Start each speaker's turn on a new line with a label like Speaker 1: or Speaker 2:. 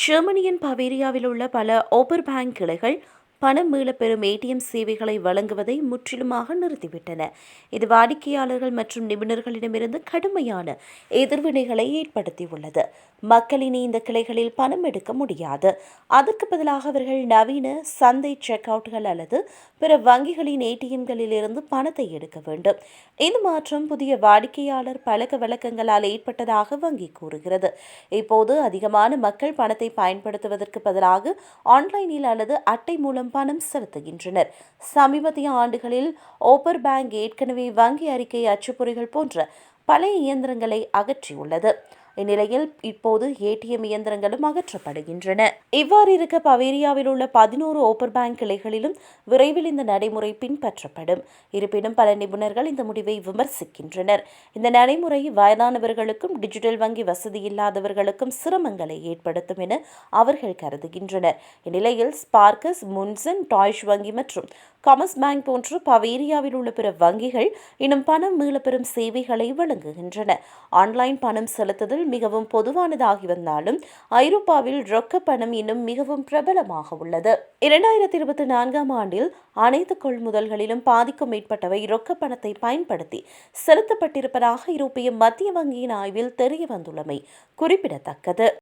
Speaker 1: ஜெர்மனியின் பவேரியாவில் உள்ள பல ஓபர் பேங்க் கிளைகள் பணம் மீளப்பெறும் ஏடிஎம் சேவைகளை வழங்குவதை முற்றிலுமாக நிறுத்திவிட்டன. இது வாடிக்கையாளர்கள் மற்றும் நிபுணர்களிடமிருந்து கடுமையான எதிர்வினைகளை ஏற்படுத்தியுள்ளது. மக்கள் இனி இந்த கிளைகளில் பணம் எடுக்க முடியாது. அதற்கு பதிலாக அவர்கள் நவீன சந்தை செக் அவுட்கள் அல்லது பிற வங்கிகளின் ஏடிஎம்களில் இருந்து பணத்தை எடுக்க வேண்டும். இந்த மாற்றம் புதிய வாடிக்கையாளர் பழக்க வழக்கங்களால் ஏற்பட்டதாக வங்கி கூறுகிறது. இப்போது அதிகமான மக்கள் பணத்தை பயன்படுத்துவதற்கு பதிலாக ஆன்லைனில் அல்லது அட்டை மூலம் பணம் செலுத்துகின்றனர். சமீபத்திய ஆண்டுகளில் ஓப்பர் பேங்க் ஏற்கனவே வங்கி அறிக்கை அச்சுப்பொறிகள் போன்ற பழைய இயந்திரங்களை அகற்றியுள்ளது. இந்நிலையில் இப்போது ஏடிஎம் இயந்திரங்களும் அகற்றப்படுகின்றன. இவ்வாறு இருக்க பவேரியாவில் உள்ள பதினோரு ஓப்பர் பேங்க் கிளைகளிலும் விரைவில் இந்த நடைமுறை பின்பற்றப்படும். இருப்பினும் பல நிபுணர்கள் இந்த முடிவை விமர்சிக்கின்றனர். இந்த நடைமுறை வயதானவர்களுக்கும் டிஜிட்டல் வங்கி வசதி இல்லாதவர்களுக்கும் சிரமங்களை ஏற்படுத்தும் என அவர்கள் கருதுகின்றனர். இந்நிலையில் ஸ்பார்க்கஸ் முன்சன் டாய்ஷ் வங்கி மற்றும் காமர்ஸ் பேங்க் போன்ற பவேரியாவில் உள்ள பிற வங்கிகள் இன்னும் பணம் மீளப்பெறும் சேவைகளை வழங்குகின்றன. ஆன்லைன் பணம் செலுத்துதல் மிகவும் பொதுவானதாகி வந்தாலும் ஐரோப்பாவில் ரொக்க பணம் இன்னும் மிகவும் பிரபலமாக உள்ளது. இரண்டாயிரத்தி இருபத்தி நான்காம் ஆண்டில் அனைத்து கொள்முதல்களிலும் பாதிக்கும் மேற்பட்டவை ரொக்க பணத்தை பயன்படுத்தி செலுத்தப்பட்டிருப்பதாக ஐரோப்பிய மத்திய வங்கியின் ஆய்வில் தெரிய வந்துள்ளமை குறிப்பிடத்தக்கது.